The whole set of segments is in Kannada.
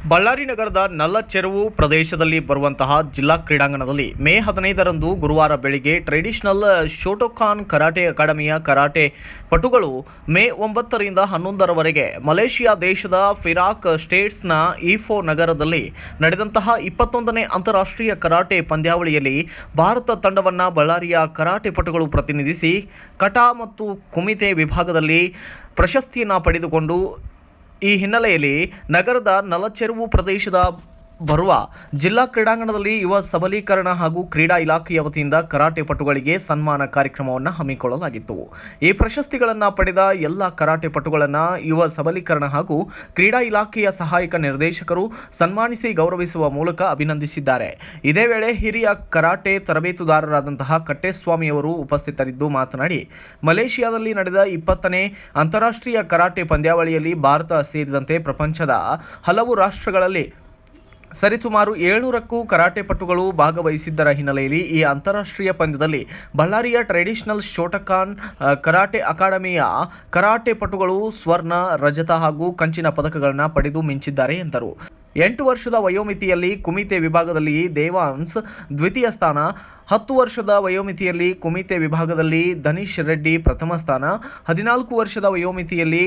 ಬಳ್ಳಾರಿ ನಗರದ ನಲ್ಲಚೆರುವು ಪ್ರದೇಶದಲ್ಲಿ ಬರುವಂತಹ ಜಿಲ್ಲಾ ಕ್ರೀಡಾಂಗಣದಲ್ಲಿ ಮೇ ಹದಿನೈದರಂದು ಗುರುವಾರ ಬೆಳಿಗ್ಗೆ ಟ್ರೆಡಿಷನಲ್ ಶೋಟೋಖಾನ್ ಕರಾಟೆ ಅಕಾಡೆಮಿಯ ಕರಾಟೆ ಪಟುಗಳು ಮೇ ಒಂಬತ್ತರಿಂದ ಹನ್ನೊಂದರವರೆಗೆ ಮಲೇಷಿಯಾ ದೇಶದ ಫಿರಾಕ್ ಸ್ಟೇಟ್ಸ್ನ ಈಫೋ ನಗರದಲ್ಲಿ ನಡೆದಂತಹ ಇಪ್ಪತ್ತೊಂದನೇ ಅಂತಾರಾಷ್ಟ್ರೀಯ ಕರಾಟೆ ಪಂದ್ಯಾವಳಿಯಲ್ಲಿ ಭಾರತ ತಂಡವನ್ನು ಬಳ್ಳಾರಿಯ ಕರಾಟೆ ಪಟುಗಳು ಪ್ರತಿನಿಧಿಸಿ ಕಟಾ ಮತ್ತು ಕುಮಿತೆ ವಿಭಾಗದಲ್ಲಿ ಪ್ರಶಸ್ತಿಯನ್ನು ಪಡೆದುಕೊಂಡು ಈ ಹಿನ್ನೆಲೆಯಲ್ಲಿ ನಗರದ ನಲಚೆರುವು ಪ್ರದೇಶದ ಬರುವ ಜಿಲ್ಲಾ ಕ್ರೀಡಾಂಗಣದಲ್ಲಿ ಯುವ ಸಬಲೀಕರಣ ಹಾಗೂ ಕ್ರೀಡಾ ಇಲಾಖೆಯ ವತಿಯಿಂದ ಕರಾಟೆ ಪಟುಗಳಿಗೆ ಸನ್ಮಾನ ಕಾರ್ಯಕ್ರಮವನ್ನು ಹಮ್ಮಿಕೊಳ್ಳಲಾಗಿತ್ತು. ಈ ಪ್ರಶಸ್ತಿಗಳನ್ನು ಪಡೆದ ಎಲ್ಲ ಕರಾಟೆ ಪಟುಗಳನ್ನು ಯುವ ಸಬಲೀಕರಣ ಹಾಗೂ ಕ್ರೀಡಾ ಇಲಾಖೆಯ ಸಹಾಯಕ ನಿರ್ದೇಶಕರು ಸನ್ಮಾನಿಸಿ ಗೌರವಿಸುವ ಮೂಲಕ ಅಭಿನಂದಿಸಿದ್ದಾರೆ. ಇದೇ ವೇಳೆ ಹಿರಿಯ ಕರಾಟೆ ತರಬೇತುದಾರರಾದಂತಹ ಕಟ್ಟೆಸ್ವಾಮಿಯವರು ಉಪಸ್ಥಿತರಿದ್ದು ಮಾತನಾಡಿ, ಮಲೇಷಿಯಾದಲ್ಲಿ ನಡೆದ ಇಪ್ಪತ್ತನೇ ಅಂತಾರಾಷ್ಟ್ರೀಯ ಕರಾಟೆ ಪಂದ್ಯಾವಳಿಯಲ್ಲಿ ಭಾರತ ಸೇರಿದಂತೆ ಪ್ರಪಂಚದ ಹಲವು ರಾಷ್ಟ್ರಗಳಲ್ಲಿ ಸರಿಸುಮಾರು ಏಳ್ನೂರಕ್ಕೂ ಕರಾಟೆ ಪಟುಗಳು ಭಾಗವಹಿಸಿದ್ದರ ಹಿನ್ನೆಲೆಯಲ್ಲಿ ಈ ಅಂತಾರಾಷ್ಟ್ರೀಯ ಪಂದ್ಯದಲ್ಲಿ ಬಳ್ಳಾರಿಯ ಟ್ರೆಡಿಷನಲ್ ಶೋಟಕಾನ್ ಕರಾಟೆ ಅಕಾಡೆಮಿಯ ಕರಾಟೆ ಪಟುಗಳು ಸ್ವರ್ಣ, ರಜತ ಹಾಗೂ ಕಂಚಿನ ಪದಕಗಳನ್ನು ಪಡೆದು ಮಿಂಚಿದ್ದಾರೆ ಎಂದರು. ಎಂಟು ವರ್ಷದ ವಯೋಮಿತಿಯಲ್ಲಿ ಕುಮಿತೆ ವಿಭಾಗದಲ್ಲಿ ದೇವಾನ್ಸ್ ದ್ವಿತೀಯ ಸ್ಥಾನ, ಹತ್ತು ವರ್ಷದ ವಯೋಮಿತಿಯಲ್ಲಿ ಕುಮಿತೆ ವಿಭಾಗದಲ್ಲಿ ಧನೀಶ್ ರೆಡ್ಡಿ ಪ್ರಥಮ ಸ್ಥಾನ, ಹದಿನಾಲ್ಕು ವರ್ಷದ ವಯೋಮಿತಿಯಲ್ಲಿ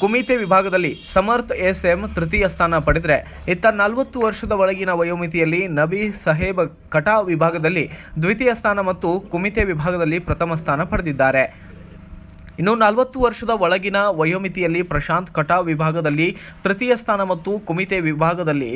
ಕುಮಿತೆ ವಿಭಾಗದಲ್ಲಿ ಸಮರ್ಥ್ ಎಸ್ ಎಂ ತೃತೀಯ ಸ್ಥಾನ ಪಡೆದರೆ, ಇತ್ತ ನಲವತ್ತು ವರ್ಷದ ಒಳಗಿನ ವಯೋಮಿತಿಯಲ್ಲಿ ನಬಿ ಸಹೇಬ್ ಕಟಾ ವಿಭಾಗದಲ್ಲಿ ದ್ವಿತೀಯ ಸ್ಥಾನ ಮತ್ತು ಕುಮಿತೆ ವಿಭಾಗದಲ್ಲಿ ಪ್ರಥಮ ಸ್ಥಾನ ಪಡೆದಿದ್ದಾರೆ. ಇನ್ನು ನಲವತ್ತು ವರ್ಷದ ಒಳಗಿನ ವಯೋಮಿತಿಯಲ್ಲಿ ಪ್ರಶಾಂತ್ ಕಟಾ ವಿಭಾಗದಲ್ಲಿ ತೃತೀಯ ಸ್ಥಾನ ಮತ್ತು ಕುಮಿತೆ ವಿಭಾಗದಲ್ಲಿ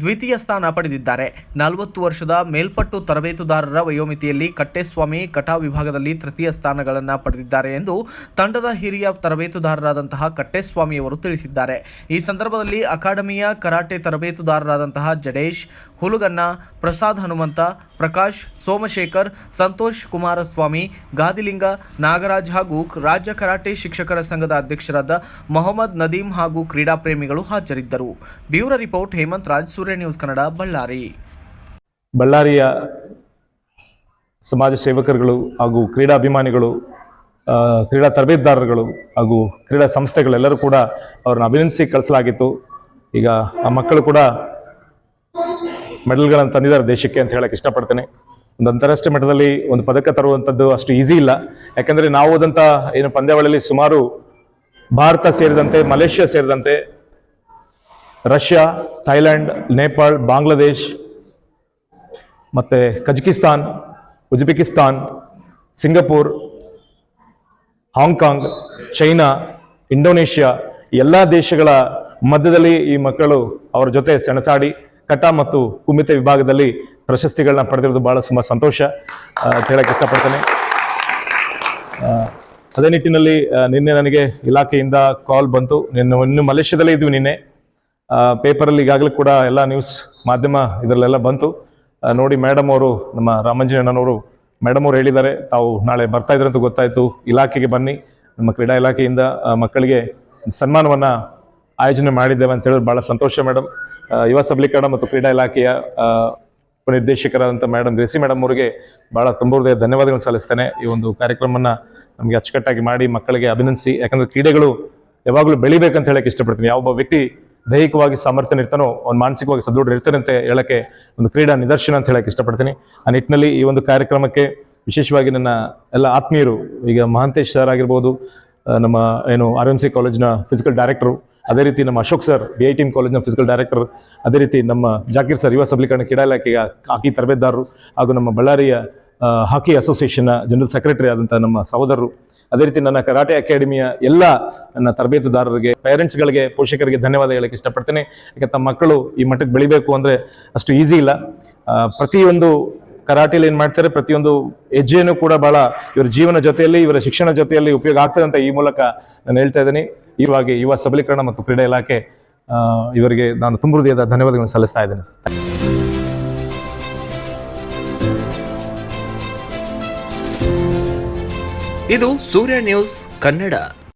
ದ್ವಿತೀಯ ಸ್ಥಾನ ಪಡೆದಿದ್ದಾರೆ. ನಲವತ್ತು ವರ್ಷದ ಮೇಲ್ಪಟ್ಟು ತರಬೇತುದಾರರ ವಯೋಮಿತಿಯಲ್ಲಿ ಕಟ್ಟೆಸ್ವಾಮಿ ಕಟಾ ವಿಭಾಗದಲ್ಲಿ ತೃತೀಯ ಸ್ಥಾನಗಳನ್ನು ಪಡೆದಿದ್ದಾರೆ ಎಂದು ತಂಡದ ಹಿರಿಯ ತರಬೇತುದಾರರಾದಂತಹ ಕಟ್ಟೆಸ್ವಾಮಿಯವರು ತಿಳಿಸಿದ್ದಾರೆ. ಈ ಸಂದರ್ಭದಲ್ಲಿ ಅಕಾಡೆಮಿಯ ಕರಾಟೆ ತರಬೇತುದಾರರಾದಂತಹ ಜಡೇಶ್ ಹುಲುಗನ್ನ ಪ್ರಸಾದ್ ಹನುಮಂತ, ಪ್ರಕಾಶ್, ಸೋಮಶೇಖರ್, ಸಂತೋಷ್ ಕುಮಾರಸ್ವಾಮಿ, ಗಾದಿಲಿಂಗ, ನಾಗರಾಜ್ ಹಾಗೂ ರಾಜ್ಯ ಕರಾಟೆ ಶಿಕ್ಷಕರ ಸಂಘದ ಅಧ್ಯಕ್ಷರಾದ ಮೊಹಮ್ಮದ್ ನದೀಂ ಹಾಗೂ ಕ್ರೀಡಾ ಪ್ರೇಮಿಗಳು ಹಾಜರಿದ್ದರು. Bureau report, Hemant Raj, Surya news Kannada, Ballari. ಬಳ್ಳಾರಿಯ ಸಮಾಜ ಸೇವಕರುಗಳು ಹಾಗೂ ಕ್ರೀಡಾಭಿಮಾನಿಗಳು ಕ್ರೀಡಾ ತರಬೇತುದಾರರುಗಳು ಹಾಗೂ ಕ್ರೀಡಾ ಸಂಸ್ಥೆಗಳೆಲ್ಲರೂ ಕೂಡ ಅವ್ರನ್ನ ಅಭಿನಂದಿಸಿ ಕಳಿಸಲಾಗಿತ್ತು. ಈಗ ಆ ಮಕ್ಕಳು ಕೂಡ ಮೆಡಲ್ಗಳನ್ನು ತಂದಿದ್ದಾರೆ ದೇಶಕ್ಕೆ ಅಂತ ಹೇಳಕ್ಕೆ ಇಷ್ಟಪಡ್ತೇನೆ. ಒಂದು ಅಂತಾರಾಷ್ಟ್ರೀಯ ಮಟ್ಟದಲ್ಲಿ ಒಂದು ಪದಕ ತರುವಂಥದ್ದು ಅಷ್ಟು ಈಸಿ ಇಲ್ಲ. ಯಾಕೆಂದರೆ ನಾವು ಹೋದಂಥ ಏನು ಪಂದ್ಯಾವಳಿಯಲ್ಲಿ ಸುಮಾರು ಭಾರತ ಸೇರಿದಂತೆ, ಮಲೇಷ್ಯಾ ಸೇರಿದಂತೆ, ರಷ್ಯಾ ಥೈಲ್ಯಾಂಡ್ ನೇಪಾಳ್, ಬಾಂಗ್ಲಾದೇಶ್ ಮತ್ತು Kazakhstan, Uzbekistan, Singapore, Hong Kong, China, Indonesia ಎಲ್ಲ ದೇಶಗಳ ಮಧ್ಯದಲ್ಲಿ ಈ ಮಕ್ಕಳು ಅವರ ಜೊತೆ ಸೆಣಸಾಡಿ ಕಟ ಮತ್ತು ಕುಮಿತ ವಿಭಾಗದಲ್ಲಿ ಪ್ರಶಸ್ತಿಗಳನ್ನ ಪಡೆದಿರೋದು ಬಹಳ ತುಂಬಾ ಸಂತೋಷ. ಅಂತ ಹೇಳಕ್ಕೆ ಇಷ್ಟಪಡ್ತೇನೆ. ಅದೇ ನಿಟ್ಟಿನಲ್ಲಿ ನಿನ್ನೆ ನನಗೆ ಇಲಾಖೆಯಿಂದ ಕಾಲ್ ಬಂತು. ನಿನ್ನೆ, ಇನ್ನು ಮಲೇಷ್ಯಾದಲ್ಲೇ ಇದ್ವಿ ನಿನ್ನೆ. ಪೇಪರಲ್ಲಿ ಈಗಾಗಲೇ ಕೂಡ ಎಲ್ಲ ನ್ಯೂಸ್ ಮಾಧ್ಯಮ ಇದರಲ್ಲೆಲ್ಲ ಬಂತು. ನೋಡಿ ಮೇಡಮ್ ಅವರು, ನಮ್ಮ ರಾಮಂಜನವರು ಮೇಡಮ್ ಅವರು ಹೇಳಿದ್ದಾರೆ, ತಾವು ನಾಳೆ ಬರ್ತಾ ಇದ್ರೆ ಅಂತ ಗೊತ್ತಾಯ್ತು. ಇಲಾಖೆಗೆ ಬನ್ನಿ. ನಮ್ಮ ಕ್ರೀಡಾ ಇಲಾಖೆಯಿಂದ ಮಕ್ಕಳಿಗೆ ಸನ್ಮಾನವನ್ನ ಆಯೋಜನೆ ಮಾಡಿದ್ದೇವೆ ಅಂತ ಹೇಳಿದ್ರೆ ಬಹಳ ಸಂತೋಷ ಮೇಡಮ್. ಯುವ ಸಬಲೀಕರಣ ಮತ್ತು ಕ್ರೀಡಾ ಇಲಾಖೆಯ ಉಪನಿರ್ದೇಶಕರಾದಂಥ ಮೇಡಮ್ ಗ್ರೇಸಿ ಮೇಡಮ್ ಅವರಿಗೆ ಬಹಳ ತುಂಬ ಧನ್ಯವಾದಗಳನ್ನು ಸಲ್ಲಿಸ್ತೇನೆ. ಈ ಒಂದು ಕಾರ್ಯಕ್ರಮವನ್ನು ನಮಗೆ ಅಚ್ಚುಕಟ್ಟಾಗಿ ಮಾಡಿ ಮಕ್ಕಳಿಗೆ ಅಭಿನಂದಿಸಿ. ಯಾಕಂದರೆ ಕ್ರೀಡೆಗಳು ಯಾವಾಗಲೂ ಬೆಳಿಬೇಕಂತ ಹೇಳಕ್ಕೆ ಇಷ್ಟಪಡ್ತೀನಿ. ಯಾವ ಒಬ್ಬ ವ್ಯಕ್ತಿ ದೈಹಿಕವಾಗಿ ಸಾಮರ್ಥ್ಯ ಇರ್ತಾನೋ, ಅವ್ನು ಮಾನಸಿಕವಾಗಿ ಸದೃಢ ಇರ್ತಾನೆ ಅಂತ ಹೇಳಕ್ಕೆ ಒಂದು ಕ್ರೀಡಾ ನಿದರ್ಶನ ಅಂತ ಹೇಳಕ್ಕೆ ಇಷ್ಟಪಡ್ತೀನಿ. ಆ ನಿಟ್ಟಿನಲ್ಲಿ ಈ ಒಂದು ಕಾರ್ಯಕ್ರಮಕ್ಕೆ ವಿಶೇಷವಾಗಿ ನನ್ನ ಎಲ್ಲ ಆತ್ಮೀಯರು, ಈಗ ಮಹಾಂತೇಶ್ ಸರ್ ಆಗಿರ್ಬೋದು ನಮ್ಮ ಏನು ಆರ್ ಎಂ ಸಿ ಕಾಲೇಜಿನ ಫಿಸಿಕಲ್ ಡೈರೆಕ್ಟರು ಅದೇ ರೀತಿ ನಮ್ಮ Ashok sir B I T M ಕಾಲೇಜ್ನ physical director ಅದೇ ರೀತಿ ನಮ್ಮ ಜಾಕೀರ್ ಸರ್, ಯುವ ಸಬಲೀಕರಣ ಕ್ರೀಡಾ ಇಲಾಖೆಯ ಹಾಕಿ ತರಬೇತುದಾರರು ಹಾಗೂ ನಮ್ಮ ಬಳ್ಳಾರಿಯ ಹಾಕಿ ಅಸೋಸಿಯೇಷನ್ನ ಜನರಲ್ ಸೆಕ್ರೆಟರಿ ಆದಂಥ ನಮ್ಮ ಸಹೋದರರು, ಅದೇ ರೀತಿ ನನ್ನ ಕರಾಟೆ ಅಕಾಡೆಮಿಯ ಎಲ್ಲ ನನ್ನ ತರಬೇತುದಾರರಿಗೆ ಪೇರೆಂಟ್ಸ್ಗಳಿಗೆ ಪೋಷಕರಿಗೆ ಧನ್ಯವಾದ ಹೇಳಕ್ಕೆ ಇಷ್ಟಪಡ್ತೇನೆ. ಯಾಕೆ ತಮ್ಮ ಮಕ್ಕಳು ಈ ಮಟ್ಟಕ್ಕೆ ಬೆಳಿಬೇಕು ಅಂದರೆ ಅಷ್ಟು ಈಸಿ ಇಲ್ಲ. ಪ್ರತಿಯೊಂದು ಕರಾಟೆಯಲ್ಲಿ ಏನು ಮಾಡ್ತಾರೆ, ಪ್ರತಿಯೊಂದು ಹೆಜ್ಜೆಯನ್ನು ಕೂಡ ಭಾಳ ಇವರ ಜೀವನ ಜೊತೆಯಲ್ಲಿ, ಇವರ ಶಿಕ್ಷಣ ಜೊತೆಯಲ್ಲಿ ಉಪಯೋಗ ಆಗ್ತದೆ ಅಂತ ಈ ಮೂಲಕ ನಾನು ಹೇಳ್ತಾ ಇದ್ದೀನಿ. ಇವಾಗ ಯುವ ಸಬಲೀಕರಣ ಮತ್ತು ಕ್ರೀಡಾ ಇಲಾಖೆ ಇವರಿಗೆ ನಾನು ತುಂಬ ಹೃದಯದ ಧನ್ಯವಾದಗಳನ್ನು ಸಲ್ಲಿಸ್ತಾ ಇದ್ದೇನೆ. ಇದು ಸೂರ್ಯ ನ್ಯೂಸ್ ಕನ್ನಡ.